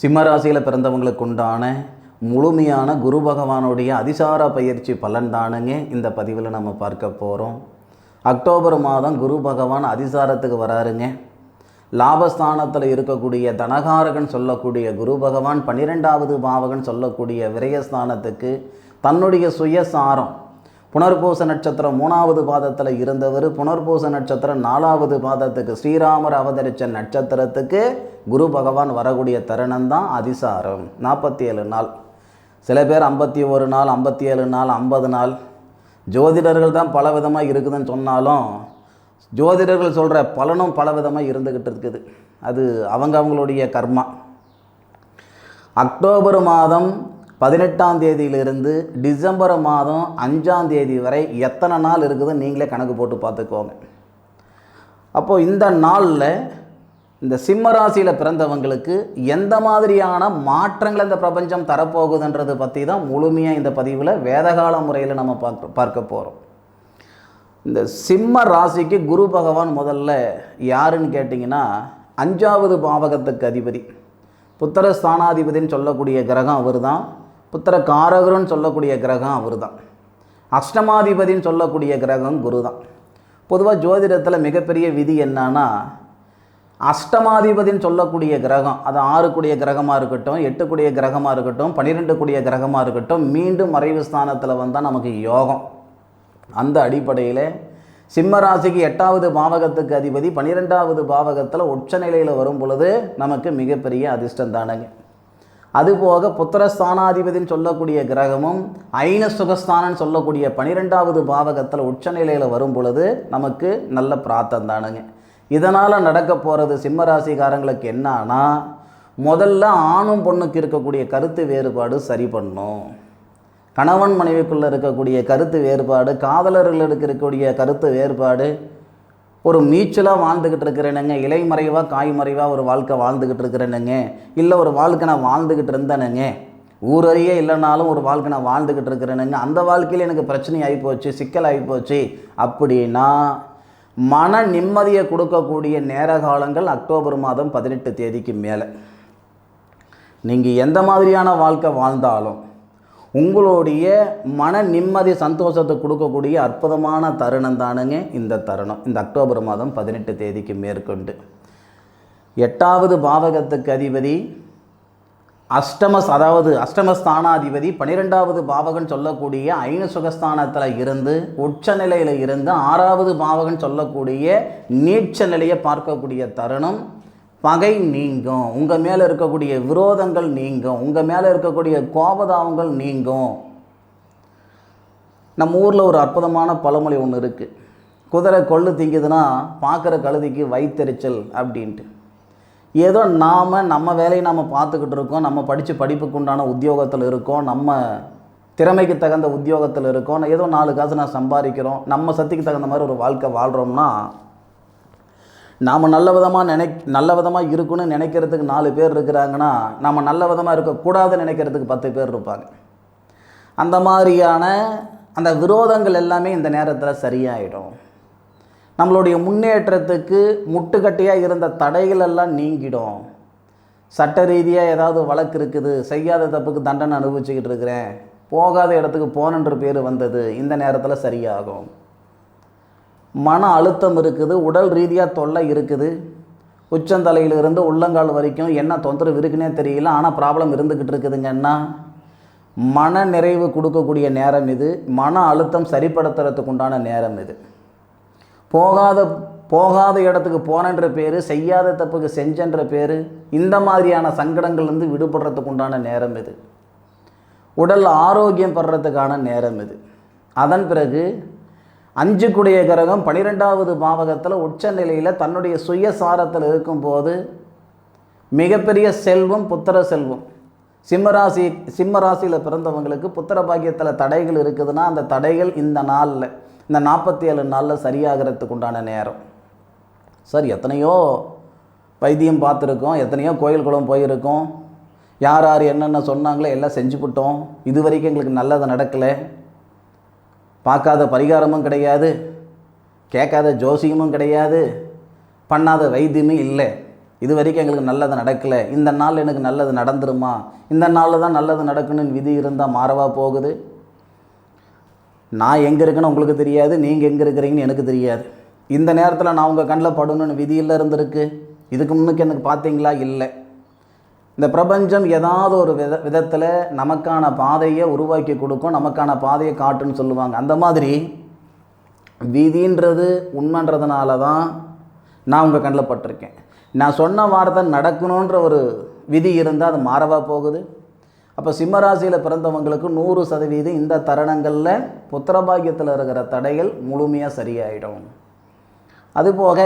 சிம்மராசியில் பிறந்தவங்களுக்கு உண்டான முழுமையான குரு பகவானுடைய அதிசார பயிற்சி பலன் தானுங்க இந்த பதிவில் நம்ம பார்க்க போகிறோம் அக்டோபர் மாதம் குரு பகவான் அதிசாரத்துக்கு வராருங்க. லாபஸ்தானத்தில் இருக்கக்கூடிய தனகாரகன் சொல்லக்கூடிய குரு பகவான் பன்னிரெண்டாவது பாவகன் சொல்லக்கூடிய விரயஸ்தானத்துக்கு தன்னுடைய சுயசாரம் புனர்பூச நட்சத்திரம் மூணாவது பாதத்தில் இருந்தவர் புனர்பூச நட்சத்திரம் நாலாவது பாதத்துக்கு ஸ்ரீராமர் அவதரித்த நட்சத்திரத்துக்கு குரு பகவான் வரக்கூடிய தருணம் தான் அதிசாரம். நாற்பத்தி ஏழு நாள். சில பேர் ஐம்பத்தி ஒரு நாள் ஐம்பத்தி ஏழு நாள் ஐம்பது நாள். ஜோதிடர்கள் தான் பல விதமாக இருக்குதுன்னு சொன்னாலும் ஜோதிடர்கள் சொல்கிற பலனும் பல விதமாக இருந்துக்கிட்டு இருக்குது. அது அவங்க அவங்களுடைய கர்மா. அக்டோபர் மாதம் பதினெட்டாம் தேதியிலிருந்து டிசம்பர் மாதம் அஞ்சாம் தேதி வரை எத்தனை நாள் இருக்குதுன்னு நீங்களே கணக்கு போட்டு பார்த்துக்கோங்க. அப்போது இந்த நாளில் இந்த சிம்ம ராசியில் பிறந்தவங்களுக்கு எந்த மாதிரியான மாற்றங்கள் இந்த பிரபஞ்சம் தரப்போகுதுன்றது பற்றி தான் முழுமையாக இந்த பதிவில் வேதகால முறையில் நம்ம பார்க்க பார்க்க போகிறோம் இந்த சிம்ம ராசிக்கு குரு பகவான் முதல்ல யாருன்னு கேட்டிங்கன்னா அஞ்சாவது பாவகத்துக்கு அதிபதி. புத்திர ஸ்தானாதிபதின்னு சொல்லக்கூடிய கிரகம் அவர் தான் புத்திர காரகருன்னு சொல்லக்கூடிய கிரகம் அவர் தான் அஷ்டமாதிபதின்னு சொல்லக்கூடிய கிரகம் குரு தான் பொதுவாக ஜோதிடத்தில் மிகப்பெரிய விதி என்னன்னா அஷ்டமாதிபதின்னு சொல்லக்கூடிய கிரகம் அது ஆறு கூடிய கிரகமாக இருக்கட்டும் எட்டு கூடிய கிரகமாக இருக்கட்டும் பன்னிரெண்டு கூடிய கிரகமாக இருக்கட்டும் மீண்டும் மறைவு ஸ்தானத்தில் வந்தால் நமக்கு யோகம். அந்த அடிப்படையில் சிம்ம ராசிக்கு எட்டாவது பாவகத்துக்கு அதிபதி பன்னிரெண்டாவது பாவகத்தில் உச்ச நிலையில் வரும் பொழுது நமக்கு மிகப்பெரிய அதிர்ஷ்டம் தானங்க. அதுபோக புத்திரஸ்தானாதிபதினு சொல்லக்கூடிய கிரகமும் ஐன சுகஸ்தானன்னு சொல்லக்கூடிய பனிரெண்டாவது பாவகத்தில் உச்ச நிலையில் வரும் பொழுது நமக்கு நல்ல பிரார்த்தம் தானுங்க. இதனால் நடக்க போகிறது சிம்மராசிக்காரங்களுக்கு என்னன்னா முதல்ல ஆணும் பொண்ணுக்கு இருக்கக்கூடிய கருத்து வேறுபாடு சரி பண்ணும். கணவன் மனைவிக்குள்ளே இருக்கக்கூடிய கருத்து வேறுபாடு காதலர்களுக்கு இருக்கக்கூடிய கருத்து வேறுபாடு ஒரு மீச்சலாக வாழ்ந்துக்கிட்டு இருக்கிறேனுங்க. இலைமறைவாக காய்மறைவாக ஒரு வாழ்க்கை வாழ்ந்துக்கிட்டு இருக்கிறேனுங்க. இல்லை ஒரு வாழ்க்கை நான் வாழ்ந்துக்கிட்டு இருந்தேனுங்க. ஊரறியே இல்லைனாலும் ஒரு வாழ்க்கை நான் வாழ்ந்துக்கிட்டு இருக்கிறேனுங்க. அந்த வாழ்க்கையில் எனக்கு பிரச்சனை ஆகிப்போச்சு சிக்கல் ஆகிப்போச்சு அப்படின்னா மன நிம்மதியை கொடுக்கக்கூடிய நேர காலங்கள் அக்டோபர் மாதம் பதினெட்டு தேதிக்கு மேலே. நீங்கள் எந்த மாதிரியான வாழ்க்கை வாழ்ந்தாலும் உங்களுடைய மன நிம்மதி சந்தோஷத்தை கொடுக்கக்கூடிய அற்புதமான தருணம் தானுங்க இந்த தருணம். இந்த அக்டோபர் மாதம் பதினெட்டு தேதிக்கு மேற்கொண்டு. எட்டாவது பாவகத்துக்கு அதிபதி அஷ்டமஸ் அதாவது அஷ்டமஸ்தானாதிபதி பன்னிரெண்டாவது பாவகன் சொல்லக்கூடிய ஐன சுகஸ்தானத்தில் இருந்து உச்ச நிலையில் இருந்து ஆறாவது பாவகன் சொல்லக்கூடிய நீட்ச நிலையை பார்க்கக்கூடிய தருணம். பகை நீங்கும். உங்கள் மேலே இருக்கக்கூடிய விரோதங்கள் நீங்கும். உங்கள் மேலே இருக்கக்கூடிய கோபதாபங்கள் நீங்கும். நம்ம ஊரில் ஒரு அற்புதமான பழமொழி ஒன்று இருக்குது குதிரை கொள்ளு திங்குதுன்னா பார்க்குற கழுதிக்கு வைத்தெரிச்சல் அப்படின்ட்டு. ஏதோ நாம் நம்ம வேலையை நாம் பார்த்துக்கிட்டு இருக்கோம். நம்ம படித்த படிப்புக்கு உண்டான உத்தியோகத்தில் இருக்கோம். நம்ம திறமைக்கு தகுந்த உத்தியோகத்தில் இருக்கோம். ஏதோ நாலு காசு நான் சம்பாதிக்கிறோம். நம்ம சக்திக்கு தகுந்த மாதிரி ஒரு வாழ்க்கை வாழ்கிறோம்னா நாம் நல்ல விதமாக நினை நல்ல விதமாக இருக்கணும்னு நினைக்கிறதுக்கு நாலு பேர் இருக்கிறாங்கன்னா நம்ம நல்ல விதமாக இருக்கக்கூடாதுன்னு நினைக்கிறதுக்கு பத்து பேர் இருப்பாங்க. அந்த மாதிரியான அந்த விரோதங்கள் எல்லாமே இந்த நேரத்தில் சரியாயிடும். நம்மளுடைய முன்னேற்றத்துக்கு முட்டுக்கட்டையாக இருந்த தடைகள் எல்லாம் நீங்கிடும். சட்ட ரீதியாக ஏதாவது வழக்கு இருக்குது செய்யாத தப்புக்கு தண்டனை அனுபவிச்சுக்கிட்டு இருக்கிறேன் போகாத இடத்துக்கு போனன்ற பேர் வந்தது இந்த நேரத்தில் சரியாகும். மன அழுத்தம் இருக்குது உடல் ரீதியாக தொல்லை இருக்குது. உச்சந்தலையிலிருந்து உள்ளங்கால் வரைக்கும் என்ன தொந்தரவு இருக்குன்னே தெரியல ஆனால் ப்ராப்ளம் இருந்துக்கிட்டு இருக்குதுங்கன்னா மன நிறைவு கொடுக்கக்கூடிய நேரம் இது. மன அழுத்தம் சரிப்படுத்துறதுக்கு உண்டான நேரம் இது. போகாத போகாத இடத்துக்கு போனன்ற பேர் செய்யாத தப்புக்கு செஞ்சன்ற பேர் இந்த மாதிரியான சங்கடங்கள்லேருந்து விடுபடுறதுக்கு உண்டான நேரம் இது. உடல் ஆரோக்கியம் படுறதுக்கான நேரம் இது. அதன் பிறகு அஞ்சு குடிய கிரகம் பனிரெண்டாவது பாவகத்தில் உச்ச நிலையில் தன்னுடைய சுயசாரத்தில் இருக்கும்போது மிகப்பெரிய செல்வம் புத்திர செல்வம். சிம்மராசி சிம்மராசியில் பிறந்தவங்களுக்கு புத்திர பாக்கியத்தில் தடைகள் இருக்குதுன்னா அந்த தடைகள் இந்த நாளில் இந்த நாற்பத்தி ஏழு நாளில் சரியாகிறதுக்கு உண்டான நேரம். சார் எத்தனையோ வைத்தியம் பார்த்துருக்கோம் எத்தனையோ கோயில் குளம் போயிருக்கோம். யார் யார் என்னென்ன சொன்னாங்களோ எல்லாம் செஞ்சுவிட்டோம் இது வரைக்கும் எங்களுக்கு நல்லது நடக்கலை. பார்க்காத பரிகாரமும் கிடையாது கேட்காத ஜோசியமும் கிடையாது பண்ணாத வைத்தியமும் இல்லை. இது வரைக்கும் எங்களுக்கு நல்லது நடக்கலை. இந்த நாள் எனக்கு நல்லது நடந்துருமா? இந்த நாளில் தான் நல்லது நடக்கணும்னு விதி இருந்தால் மாறவா போகுது? நான் எங்கே இருக்கேன்னு உங்களுக்கு தெரியாது நீங்கள் எங்கே இருக்கிறீங்கன்னு எனக்கு தெரியாது. இந்த நேரத்தில் நான் உங்கள் கண்ணில் படணும்னு விதியில் இருந்திருக்கு. இதுக்கு முன்னுக்கு எனக்கு பார்த்தீங்களா? இல்லை. இந்த பிரபஞ்சம் ஏதாவது ஒரு வித விதத்தில் நமக்கான பாதையை உருவாக்கி கொடுக்கும் நமக்கான பாதையை காட்டுன்னு சொல்லுவாங்க. அந்த மாதிரி விதின்றது உண்மைன்றதுனால தான் நான் உங்கள் கண்ணில் பட்டிருக்கேன். நான் சொன்ன வார்த்தை நடக்கணுன்ற ஒரு விதி இருந்தால் அது மாறவா போகுது? அப்போ சிம்மராசியில் பிறந்தவங்களுக்கு நூறு சதவீதம் இந்த தருணங்களில் புத்திரபாகியத்தில் இருக்கிற தடைகள் முழுமையாக சரியாயிடும். அதுபோக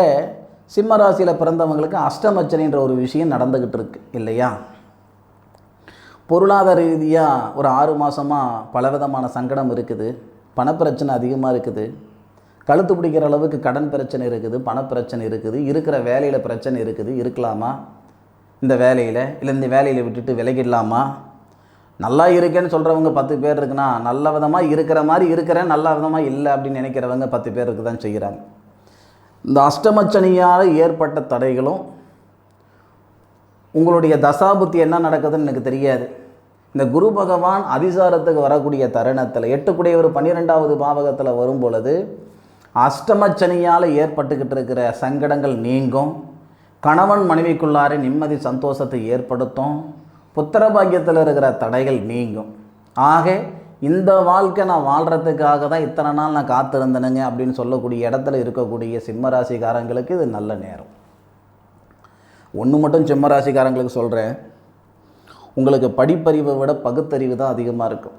சிம்மராசியில் பிறந்தவங்களுக்கு அஷ்டமச்சனின்ற ஒரு விஷயம் நடந்துக்கிட்டு இருக்கு இல்லையா? பொருளாதார ரீதியாக ஒரு ஆறு மாதமாக பலவிதமான சங்கடம் இருக்குது பணப்பிரச்சனை அதிகமாக இருக்குது கழுத்து பிடிக்கிற அளவுக்கு கடன் பிரச்சனை இருக்குது பணப்பிரச்சனை இருக்குது இருக்கிற வேலையில் பிரச்சனை இருக்குது இருக்கலாமா? இந்த வேலையில் இல்லை இந்த வேலையில் விட்டுட்டு விலகிடலாமா? நல்லா இருக்கேன்னு சொல்கிறவங்க பத்து பேர் இருக்குன்னா நல்ல விதமாக இருக்கிற மாதிரி இருக்கிறேன் நல்ல விதமாக இல்லை அப்படின்னு நினைக்கிறவங்க பத்து பேருக்கு தான் செய்கிறாங்க. இந்த அஷ்டமச்சனியால் ஏற்பட்ட தடைகளும் உங்களுடைய தசாபுத்தி என்ன நடக்குதுன்னு எனக்கு தெரியாது. இந்த குரு பகவான் அதிசாரத்துக்கு வரக்கூடிய தருணத்தில் எட்டுக்குடைய ஒரு பன்னிரெண்டாவது பாவகத்தில் வரும் பொழுது அஷ்டமச்சனியால் ஏற்பட்டுக்கிட்டு இருக்கிற சங்கடங்கள் நீங்கும். கணவன் மனைவிக்குள்ளார நிம்மதி சந்தோஷத்தை ஏற்படுத்தும். புத்திர பாக்கியத்தில் இருக்கிற தடைகள் நீங்கும். ஆக இந்த வாழ்க்கை நான் வாழ்கிறதுக்காக தான் இத்தனை நாள் நான் காத்திருந்தேனுங்க அப்படின்னு சொல்லக்கூடிய இடத்துல இருக்கக்கூடிய சிம்மராசிக்காரங்களுக்கு இது நல்ல நேரம். ஒன்று மட்டும் சிம்மராசிக்காரங்களுக்கு சொல்கிறேன் உங்களுக்கு படிப்பறிவை விட பகுத்தறிவு தான் அதிகமாக இருக்கும்.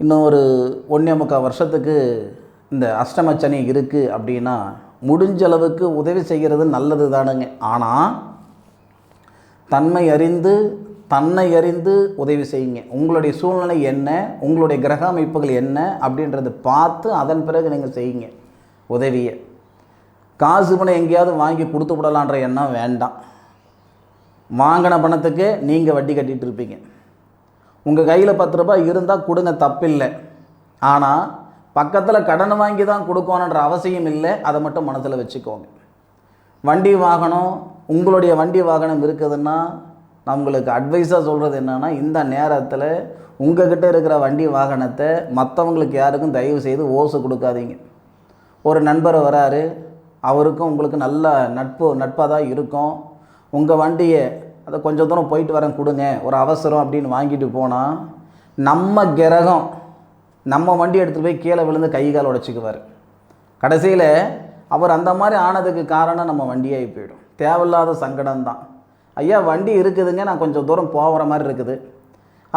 இன்னும் ஒரு ஒன்றே முக்கால் வருஷத்துக்கு இந்த அஷ்டமச்சனி இருக்குது அப்படின்னா முடிஞ்ச அளவுக்கு உதவி செய்கிறது நல்லது தானுங்க ஆனால் தன்மை அறிந்து தன்னை அறிந்து உதவி செய்யுங்க. உங்களுடைய சூழ்நிலை என்ன? உங்களுடைய கிரக அமைப்புகள் என்ன? அப்படின்றத பார்த்து அதன் பிறகு நீங்கள் செய்யுங்க. உதவியை. காசு பணம் எங்கேயாவது வாங்கி கொடுத்து விடலான்ற எண்ணம் வேண்டாம். வாங்கின பணத்துக்கு நீங்கள் வட்டி கட்டிகிட்டு இருப்பீங்க. உங்கள் கையில் பத்து ரூபாய் இருந்தால் கொடுங்க தப்பில்லை. ஆனால் பக்கத்தில் கடன் வாங்கி தான் கொடுக்கணுன்ற அவசியம் இல்லை. அதை மட்டும் மனசில் வச்சுக்கோங்க. வண்டி வாகனம் உங்களுடைய வண்டி வாகனம் இருக்குதுன்னா நான் உங்களுக்கு அட்வைஸாக சொல்கிறது என்னென்னா இந்த நேரத்தில் உங்ககிட்ட இருக்கிற வண்டி வாகனத்தை மற்றவங்களுக்கு யாருக்கும் தயவு செய்து ஓசு கொடுக்காதீங்க. ஒரு நண்பர் வராரு அவருக்கும் உங்களுக்கு நல்ல நட்பு நட்பாக தான் இருக்கும். உங்கள் வண்டியை அதை கொஞ்சம் தூரம் போயிட்டு வரேன் கொடுங்க. ஒரு அவசரம் அப்படின்னு வாங்கிட்டு போனால் நம்ம கிரகம் நம்ம வண்டி எடுத்துகிட்டு போய் கீழே விழுந்து கை கால் உடச்சிக்குவார். கடைசியில் அவர் அந்த மாதிரி ஆனதுக்கு காரணம் நம்ம வண்டியாகி போயிடும். தேவையில்லாத சங்கடம் தான் ஐயா வண்டி இருக்குதுங்க நான் கொஞ்சம் தூரம் போகிற மாதிரி இருக்குது.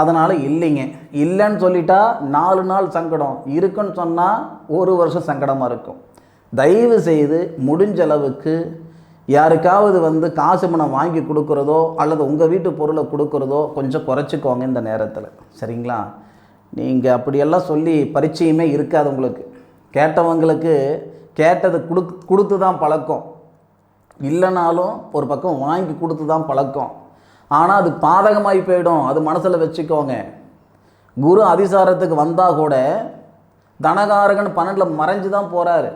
அதனால் இல்லைங்க. இல்லைன்னு சொல்லிட்டா நாலு நாள் சங்கடம். இருக்குன்னு சொன்னால் ஒரு வருஷம் சங்கடமாக இருக்கும். தயவு செய்து முடிஞ்ச அளவுக்கு யாருக்காவது வந்து காசு பணம் வாங்கி கொடுக்குறதோ அல்லது உங்கள் வீட்டு பொருளை கொடுக்குறதோ கொஞ்சம் குறைச்சிக்கோங்க இந்த நேரத்தில். சரிங்களா? நீங்கள் அப்படியெல்லாம் சொல்லி பரிச்சயமே இருக்காது உங்களுக்கு. கேட்டவங்களுக்கு கேட்டது கொடு கொடுத்து தான் பழக்கம். இல்லைனாலும் ஒரு பக்கம் வாங்கி கொடுத்து தான் பழக்கம். ஆனால் அது பாதகமாகி போயிடும். அது மனசில் வச்சுக்கோங்க. குரு அதிசாரத்துக்கு வந்தால் கூட தனகாரகன் பன்னெண்டில் மறைஞ்சு தான் போகிறாரு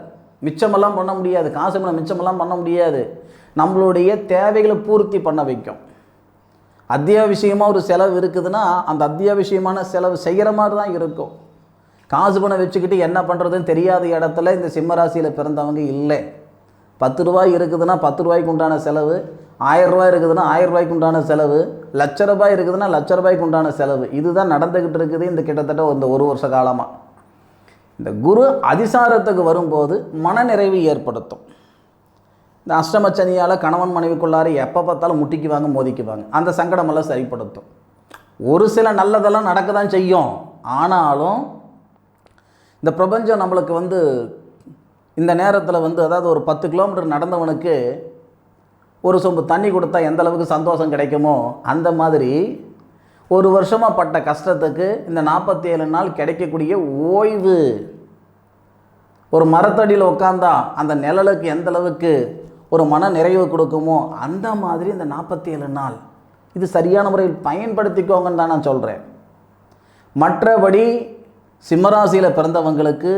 மிச்சமெல்லாம் பண்ண முடியாது. காசு பணம் மிச்சமெல்லாம் பண்ண முடியாது. நம்மளுடைய தேவைகளை பூர்த்தி பண்ண வைக்கும். அத்தியாவசியமாக ஒரு செலவு இருக்குதுன்னா அந்த அத்தியாவசியமான செலவு செய்கிற மாதிரி தான் இருக்கும். காசு பணம் வச்சுக்கிட்டு என்ன பண்ணுறதுன்னு தெரியாத இடத்துல இந்த சிம்மராசியில் பிறந்தவங்க இல்லை. பத்து ரூபாய் இருக்குதுன்னா பத்து ரூபாய்க்கு உண்டான செலவு ஆயிரம் ரூபாய் இருக்குதுன்னா ஆயிரம் ரூபாய்க்கு உண்டான செலவு லட்ச ரூபாய் இருக்குதுன்னா லட்ச ரூபாய்க்கு உண்டான செலவு. இதுதான் நடந்துக்கிட்டு இருக்குது இந்த கிட்டத்தட்ட இந்த ஒரு வருஷ காலமாக இந்த குரு அதிசாரத்துக்கு வரும்போது மனநிறைவு ஏற்படுத்தும். இந்த அஷ்டமச்சனியால் கணவன் மனைவிக்குள்ளார எப்போ பார்த்தாலும் முட்டிக்குவாங்க மோதிக்குவாங்க. அந்த சங்கடமெல்லாம் சரிப்படுத்தும். ஒரு சில நல்லதெல்லாம் நடக்க தான் செய்யும். ஆனாலும் இந்த பிரபஞ்சம் நம்மளுக்கு வந்து இந்த நேரத்தில் வந்து அதாவது ஒரு பத்து கிலோமீட்டர் நடந்தவனுக்கு ஒரு சொம்பு தண்ணி கொடுத்தா எந்த அளவுக்கு சந்தோஷம் கிடைக்குமோ அந்த மாதிரி ஒரு வருஷமாக பட்ட கஷ்டத்துக்கு இந்த நாற்பத்தி ஏழு நாள் கிடைக்கக்கூடிய ஓய்வு. ஒரு மரத்தடியில் உட்காந்தா அந்த நிழலுக்கு எந்த அளவுக்கு ஒரு மன நிறைவு கொடுக்குமோ அந்த மாதிரி இந்த நாற்பத்தி ஏழு நாள். இது சரியான முறையில் பயன்படுத்திக்கோங்கன்னு தான் நான் சொல்கிறேன் மற்றபடி சிம்மராசியில் பிறந்தவங்களுக்கு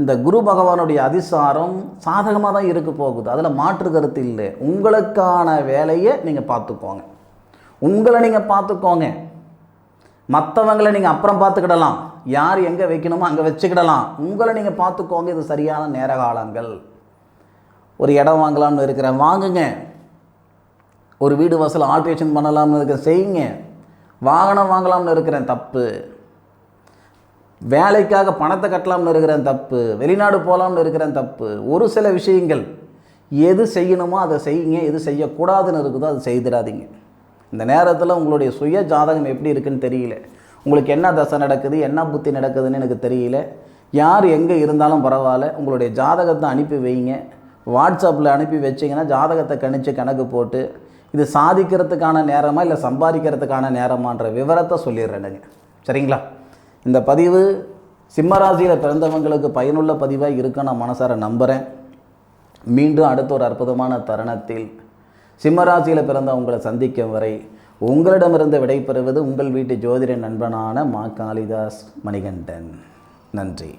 இந்த குரு பகவானுடைய அதிசாரம் சாதகமாக தான் இருக்க போகுது. அதில் மாற்று கருத்து இல்லை. உங்களுக்கான வேலையை நீங்கள் பார்த்துக்கோங்க. உங்களை நீங்கள் பார்த்துக்கோங்க. மற்றவங்களை நீங்கள் அப்புறம் பார்த்துக்கிடலாம். யார் எங்கே வைக்கணுமோ அங்கே வச்சுக்கிடலாம். உங்களை நீங்கள் பார்த்துக்கோங்க. இது சரியான நேர காலங்கள். ஒரு இடம் வாங்கலாம்னு இருக்கிறேன். வாங்குங்க. ஒரு வீடு வாசல் ஆல்ட்ரேஷன் பண்ணலாம்னு இருக்க செய்யுங்க. வாகனம் வாங்கலாம்னு இருக்கிறேன். தப்பு. வேலைக்காக பணத்தை கட்டலாம்னு இருக்கிறேன் தப்பு வெளிநாடு போகலாம்னு இருக்கிறேன் தப்பு ஒரு சில விஷயங்கள் எது செய்யணுமோ அதை செய்யுங்க எது செய்யக்கூடாதுன்னு இருக்குதோ அதை செய்திடாதீங்க. இந்த நேரத்தில் உங்களுடைய சுய ஜாதகம் எப்படி இருக்குன்னு தெரியல. உங்களுக்கு என்ன தசை நடக்குது என்ன புத்தி நடக்குதுன்னு எனக்கு தெரியல. யார் எங்கே இருந்தாலும் பரவாயில்ல. உங்களுடைய ஜாதகத்தை அனுப்பி வைங்க. வாட்ஸ்அப்பில் அனுப்பி வச்சிங்கன்னா ஜாதகத்தை கணிச்சு கணக்கு போட்டு இது சாதிக்கிறதுக்கான நேரமா இல்லை சம்பாதிக்கிறதுக்கான நேரமான்ற விவரத்தை சொல்லிடுறேனுங்க. சரிங்களா? இந்த பதிவு சிம்மராசியில் பிறந்தவங்களுக்கு பயனுள்ள பதிவாக இருக்க நான் மனசார நம்புகிறேன் மீண்டும் அடுத்த ஒரு அற்புதமான தருணத்தில் சிம்மராசியில் பிறந்த உங்களை சந்திக்கும் வரை உங்களிடமிருந்து விடைபெறுவது உங்கள் வீட்டு ஜோதிட நண்பனான மா காளிதாஸ் மணிகண்டன். நன்றி.